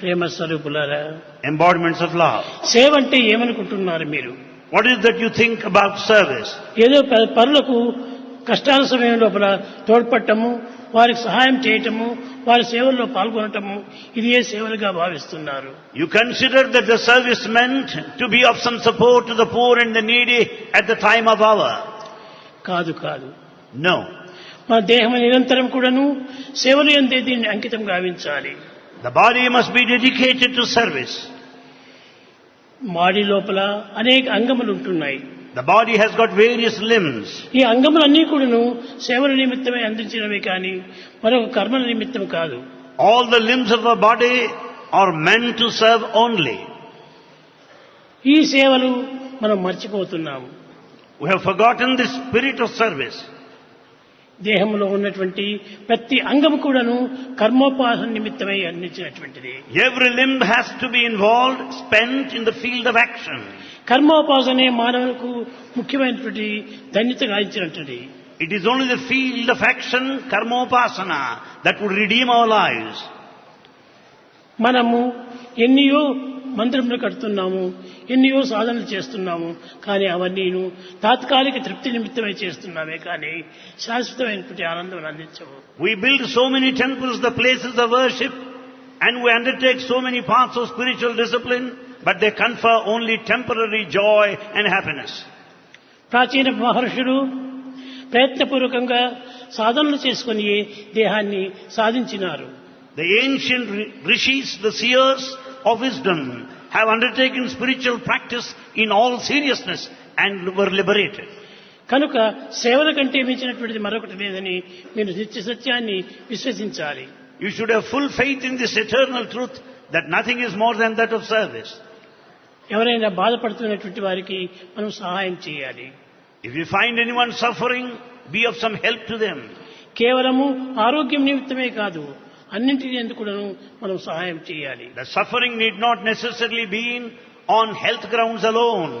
ప్రేమ స్వరూపులారా embodiments of law save అంటే ఏమనుకుంటున్నారు మీరు? What is that you think about service ఏదో పనులకు కష్టాల లోపల తోడ్పట్టము వారికి సహాయం చేయటము వారి సేవల్లో పాల్గొనటము ఇది ఏ సేవలుగా భావిస్తున్నారు. You consider the service men to be of some support the poor and the needy at the time of our కాదు కాదు. నో మా దేహం నిరంతరం కూడాను సేవలు ఎందే దీన్ని అంకితం గావించాలి. The body must be dedicated to service. మాడి లోపల అనేక అంగములు ఉంటున్నాయి The body has got various limbs. ఈ అంగములన్నీ కూడాను సేవల నిమిత్తమే అందించినవి కానీ మరొక కర్మల నిమిత్తం కాదు All the limbs of our body are meant to serve only. ఈ సేవలు మనం మర్చిపోతున్నాము We have forgotten the spirit of service. దేహంలో ఉన్నటువంటి ప్రతి అంగం కూడాను కర్మోపాసన నిమిత్తమై అందించినటువంటిది. Every limb has to be involved spend in the field of action కర్మోపాసనే మానవులకు ముఖ్యమైనటువంటి ధన్యతగా ఇచ్చినటువంటి it is only the field of action కర్మోపాసన that would redeem our life మనము ఎన్నియో మంత్రములు కడుతున్నాము. ఎన్నియో సాధనలు చేస్తున్నాము. కానీ అవన్నీ అవన్నీను తాత్కాలిక తృప్తి నిమిత్తమే చేస్తున్నామే. కానీ శాశ్వతమైనటువంటి ఆనందం అందించము we build so many temples the places the worship and we undertake so many parts of spiritual discipline but they confer only temporary joy and happiness ప్రాచీన మహర్షులు ప్రయత్నపూర్వకంగా సాధనలు చేసుకుని దేహాన్ని సాధించినారు. The ancient rishis the seers of wisdom have undertaken spiritual practice in all seriousness and were liberated. కనుక సేవల కంటే మించినటువంటిది మరొకటి లేదని మీరు నిత్య సత్యాన్ని విశ్వసించాలి You should have full faith in this eternal truth that nothing is more than that of service. ఎవరైనా బాధపడుతున్నటువంటి వారికి మనం సహాయం చేయాలి If you find anyone suffering, be of some help to them. కేవలము ఆరోగ్యం నిమిత్తమే కాదు అన్నింటినీ కూడాను మనం సహాయం చేయాలి? The suffering need not necessarily been on health grounds alone